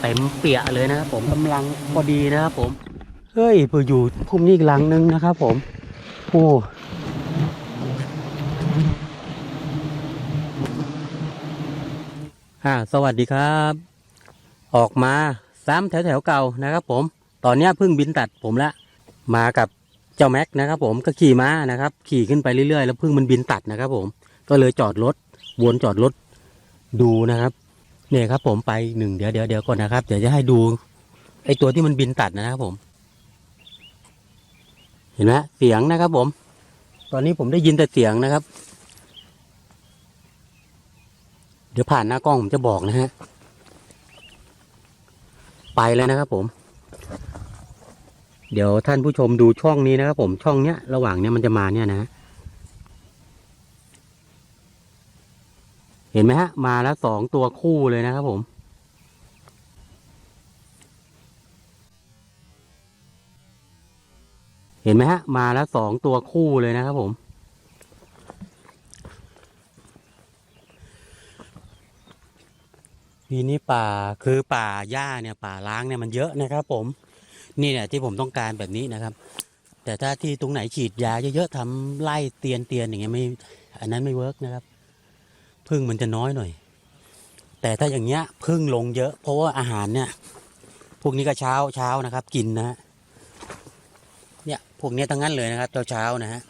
เต็มเปียเลยนะครับผมกำลังพอดีนะครับผม เฮ้ยเพื่อยู่พุ่มนี้อีกหลังนึงนะครับผม โอ้่าสวัสดีครับ ออกมาซ้ำแถวแถวๆเก่านะครับ ผม ตอนนี้เพิ่งบินตัดผมละมากับเจ้าแม็กนะครับ ผมก็ขี่ม้านะครับ ขี่ขึ้นไปเรื่อยๆ แล้วเพิ่งมันบินตัดนะครับ ผม ก็เลยจอดรถวนจอดรถดูนะครับ เนี่ยครับ ผมไปหนึ่งเดี๋ยวเดี๋ยวเดี๋ยวก่อนนะครับเดี๋ยวจะให้ดูไอตัวที่มันบินตัดนะครับผม เห็นไหมเสียงนะครับ ผม ตอนนี้ผมได้ยินแต่เสียงนะครับ เดี๋ยวผ่านหน้ากล้องผมจะบอกนะฮะไปแล้วนะครับ ผม เดี๋ยวท่านผู้ชมดูช่องนี้นะครับ ผมช่องเนี้ย ระหว่างเนี้ยมันจะมาเนี่ยนะ เห็นไหมฮะ มาแล้วสองตัวคู่เลยนะครับผม เห็นไหมฮะ มาแล้วสองตัวคู่เลยนะครับผม ทีนี้ป่าคือป่าหญ้าเนี่ยป่าล้างเนี่ยมันเยอะนะครับ ผม นี่เนี่ยที่ผมต้องการแบบนี้นะครับ แต่ถ้าที่ตรงไหนฉีดยาเยอะๆทำไล่เตียนเตียนอย่างเงี้ยไม่ อันนั้นไม่เวิร์กนะครับ พึ่งมันจะน้อยหน่อย แต่ถ้าอย่างเงี้ยพึ่งลงเยอะ เพราะว่าอาหารเนี่ยพวกนี้ก็เช้าเช้านะครับ กินนะฮะเนี่ยพวกนี้ทั้งนั้นเลยนะครับเช้าเช้านะฮะ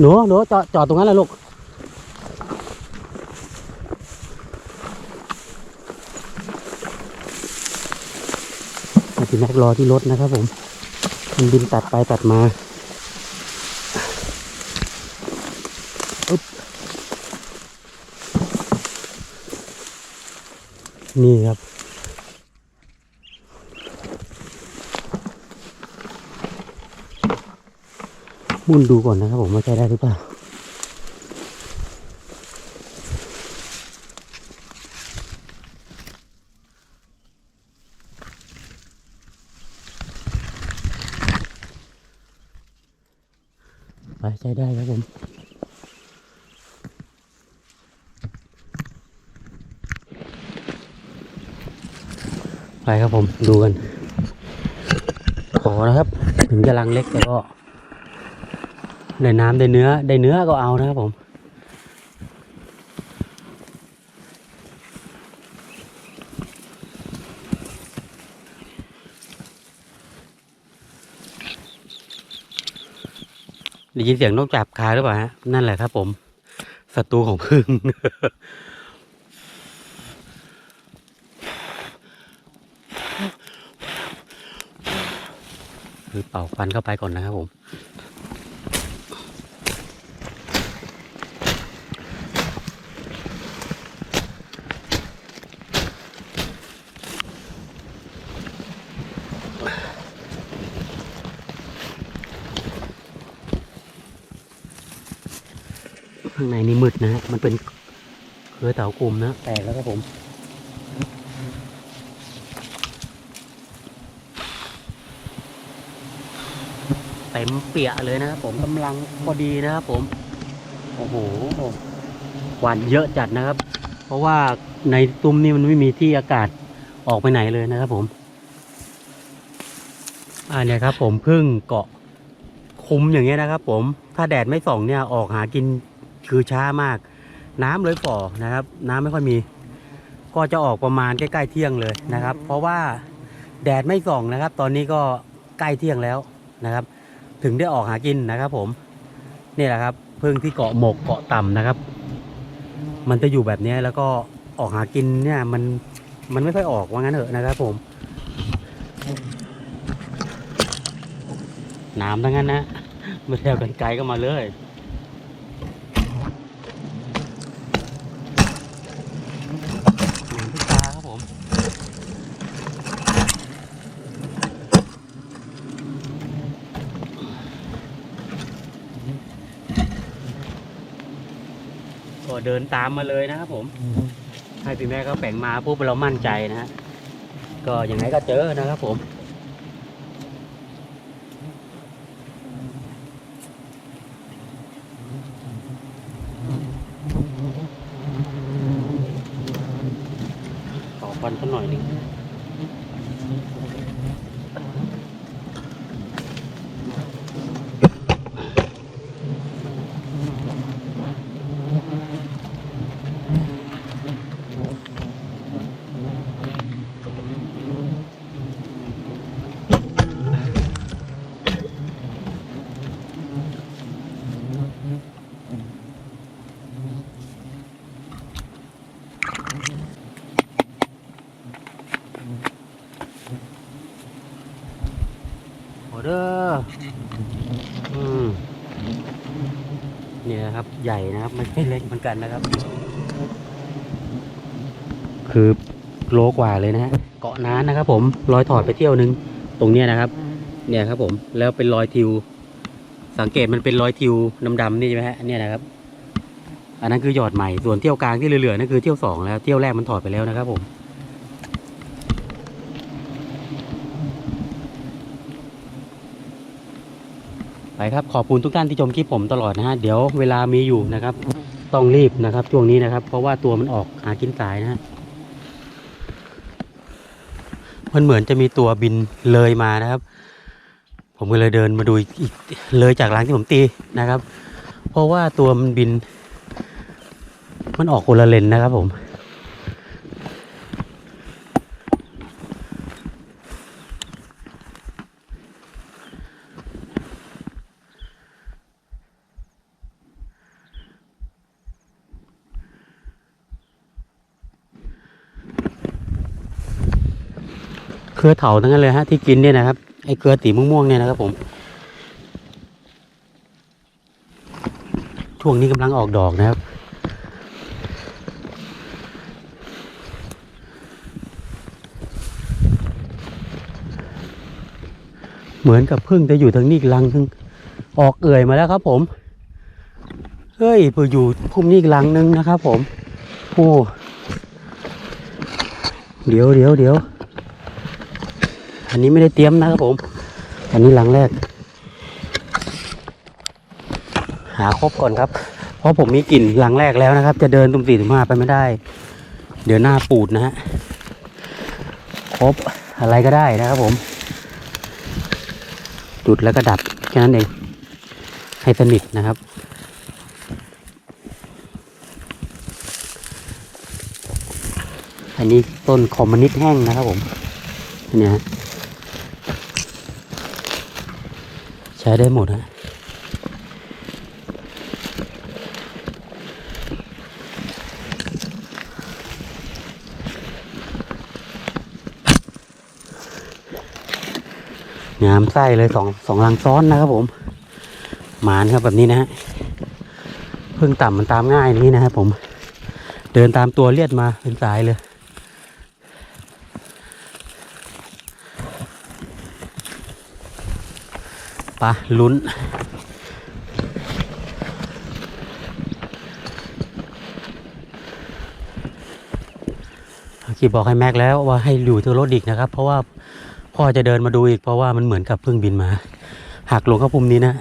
หนูหนูจอดจอดตรงนั้นแหละลูก มาถึงนักรอที่รถนะครับผมมันบินตัดไปตัดมาอึ๊บนี่ครับมุนดูก่อนนะครับผมว่าใช้ได้หรือเปล่า ใช้ได้ครับผมไปครับผมดูกันขอนะครับ ถึงจะลังเล็กแต่ก็ได้น้ำได้เนื้อได้เนื้อก็เอานะครับผม ได้ยินเสียงนกจับคาหรือเปล่าฮะนั่นแหละครับ ผมศัตรูของพึ่งคือเป่าควันเข้าไปก่อนนะครับผม ข้างในนี่มืดนะฮะมันเป็นเครือเต่ากลุ่มนะแตกแล้วครับผมเต็มเปียเลยนะครับผมกำลังพอดีนะครับผม โอ้โหควันเยอะจัดนะครับ เพราะว่าในตุ้มนี่มันไม่มีที่อากาศออกไปไหนเลยนะครับผมอ่าเนี่ยครับผมพึ่งเกาะคุมอย่างเงี้ยนะครับผมถ้าแดดไม่ส่องเนี่ยออกหากิน คือช้ามาก น้ำเลยฝ่อนะครับ น้ำไม่ค่อยมี ก็จะออกประมาณใกล้ๆเที่ยงเลยนะครับ เพราะว่าแดดไม่ส่องนะครับ ตอนนี้ก็ใกล้เที่ยงแล้วนะครับ ถึงได้ออกหากินนะครับ ผมนี่แหละครับพึ่งที่เกาะหมกเกาะต่ำนะครับ มันจะอยู่แบบนี้แล้วก็ออกหากินเนี่ยมันมันไม่ค่อยออกว่างั้นเถอะนะครับ ผม น้ำทั้งนั้นนะไม่ได้ากันไกลก็มาเลย เดินตามมาเลยนะครับผมให้พี่แม่ก็แป่งมาปุ๊บเรามั่นใจนะฮะก็อย่างไรก็เจอนะครับผมขอควันสักหน่อยหนึ่ง นะครับ ใหญ่นะครับไม่ใช่เล็กเหมือนกันนะครับ คือโลกว่าเลยนะฮะเกาะน้านนะครับ ผมรอยถอดไปเที่ยวนึง ตรงเนี้ยนะครับ เนี่ยครับ ผมแล้วเป็นรอยทิว สังเกตมันเป็นรอยทิวดำๆนี่ใช่ไหมฮะเนี่ยนะครับ อันนั้นคือหยอดใหม่ส่วนเที่ยวกลางที่เหลือๆนั่นคือเที่ยวสองแล้วเที่ยวแรกมันถอดไปแล้วนะครับ ผม ไปครับขอบคุณทุกท่านที่ชมคลิปผมตลอดนะฮะเดี๋ยวเวลามีอยู่นะครับ ต้องรีบนะครับ ช่วงนี้นะครับ เพราะว่าตัวมันออกหากินสายนะฮะมันเหมือนจะมีตัวบินเลยมานะครับ ผมก็เลยเดินมาดูอีกเลยจากร้านที่ผมตีนะครับ เพราะว่าตัวมันบิน มันออกคนละเลนนะครับผม เครือเถาทั้งนั้นเลยฮะที่กินเนี่ยนะครับไอ้เครือสีม่วงๆเนี่ยนะครับผมช่วงนี้กำลังออกดอกนะครับ เหมือนกับพึ่งจะอยู่ทางนี้กลังนึงออกเอื่อยมาแล้วครับผม เฮ้ยเพื่ออยู่พุ่มนี้อีกลังนึงนะครับผม โอ้ เดี๋ยวเดี๋ยวเดี๋ยว อันนี้ไม่ได้เตรียมนะครับผม อันนี้หลังแรก หาครบก่อนครับ เพราะผมมีกลิ่นหลังแรกแล้วนะครับ จะเดินตุ่มสี่ตุ่มห้าไปไม่ได้ เดี๋ยวหน้าปูดนะฮะครบอะไรก็ได้นะครับผม จุดแล้วก็ดับแค่นั้นเอง ให้สนิทนะครับอันนี้ต้นคอมมินิสแห้งนะครับผมเนี่ยฮะใช้ได้หมดฮะงามไส้เลยสองสองรังซ้อนนะครับผม หมานครับแบบนี้นะฮะเพิ่งต่ำมันตามง่ายนี้นะครับผม เดินตามตัวเลียดมาเป็นสายเลย ปะลุ้นคีบอกให้แม็กแล้วว่าให้อยู่ที่รถอีกนะครับ เพราะว่าพ่อจะเดินมาดูอีกเพราะว่ามันเหมือนกับเพิ่งบินมาหักลงเข้าปุ่มนี้นะ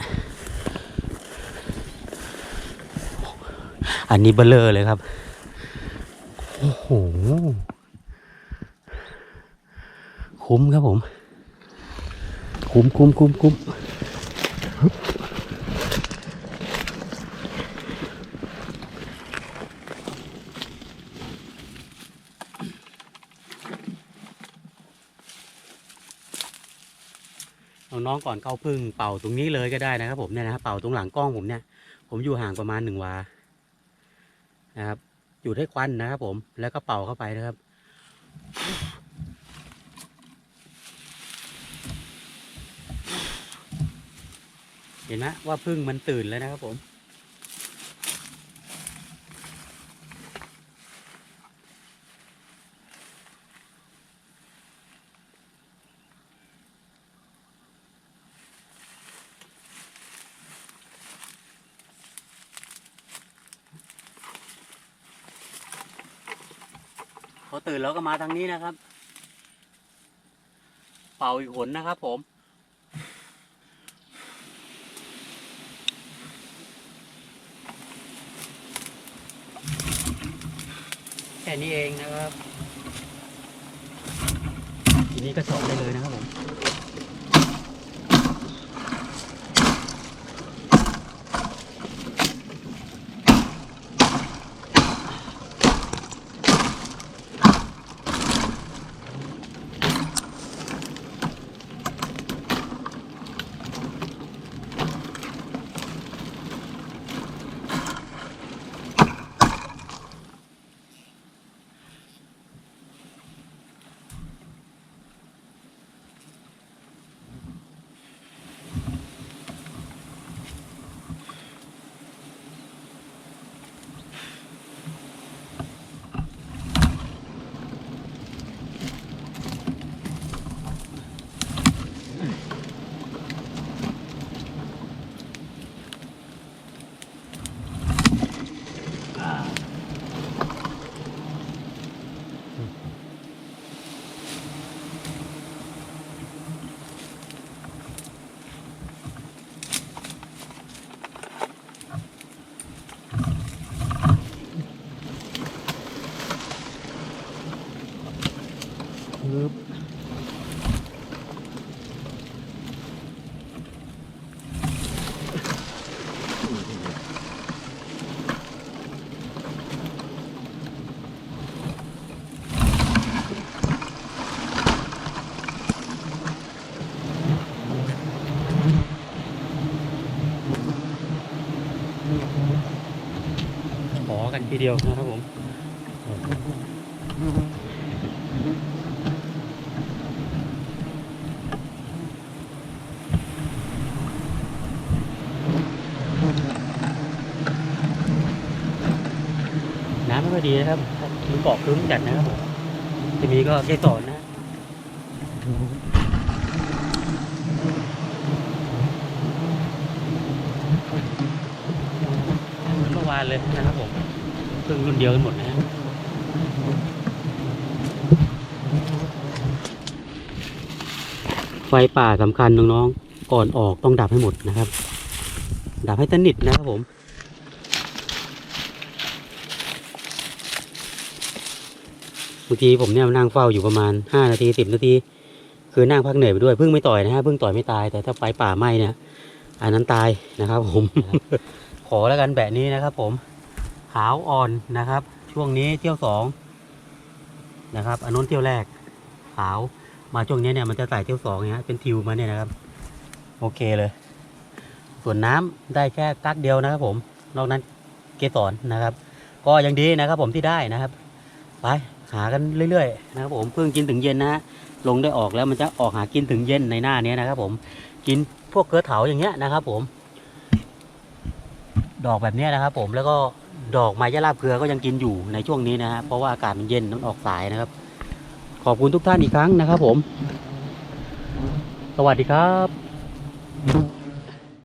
อันนี้เบลเลอร์เลยครับ โอ้โห คุ้มครับผม คุ้มคุ้มคุ้มคุ้ม น้องก่อนเข้าพึ่งเป่าตรงนี้เลยก็ได้นะครับ ผมเนี่ยนะครับเป่าตรงหลังกล้องผมเนี่ย ผมอยู่ห่างประมาณหนึ่งวานะครับอยู่ได้ควันนะครับผมแล้วก็เป่าเข้าไปนะครับ เห็นไหมว่าพึ่งมันตื่นแล้วนะครับผมพอตื่นแล้วก็มาทางนี้นะครับ เป่าอีกหนนะครับผม ค่นี้เองนะครับทีนี้ก็เจบได้เลยนะครับผม ปึ๊บขอกันทีเดียวนะครับผม ค่อยดีนะครับมันเกาะครึ้มจัดนะครับผมทีนี้ก็เกสรนะเมือนเมื่อวานเลยนะครับผมเพิ่งรุ่นเดียวกันหมดนะฮะไฟป่าสำคัญน้องๆ ก่อนออกต้องดับให้หมดนะครับ ดับให้สนิทนะครับผม บางทีผมเนี่ยนั่งเฝ้าอยู่ประมาณห้านาทีสิบนาที คือนั่งพักเหนื่อยไปด้วยเพิ่งไม่ต่อยนะฮะเพิ่งต่อยไม่ตาย แต่ถ้าไฟป่าไหม้เนี่ยอันนั้นตายนะครับ ผม ขอแล้วกันแบบนี้นะครับ ผมขาวอ่อนนะครับ ช่วงนี้เที่ยวสองนะครับอันนู้นเที่ยวแรก ขาวมาช่วงนี้เนี่ยมันจะใส่เที่ยวสองเนี่ยเป็นทิวมาเนี่ยนะครับ โอเคเลย ส่วนน้ำได้แค่กักเดียวนะครับ ผมนอกนั้นเกสรนะครับ ก็ยังดีนะครับ ผมที่ได้นะครับ ไป หากันเรื่อยๆนะครับผมเพิ่งกินถึงเย็นนะฮะลงได้ออกแล้วมันจะออกหากินถึงเย็นในหน้านี้นะครับผมกินพวกเกลือเถาอย่างเงี้ยนะครับผม ดอกแบบเนี้ยนะครับผมแล้วก็ดอกไม้ยะลาบเกลือก็ยังกินอยู่ในช่วงนี้นะฮะเพราะว่าอากาศมันเย็นมันออกสายนะครับ ขอบคุณทุกท่านอีกครั้งนะครับผม สวัสดีครับ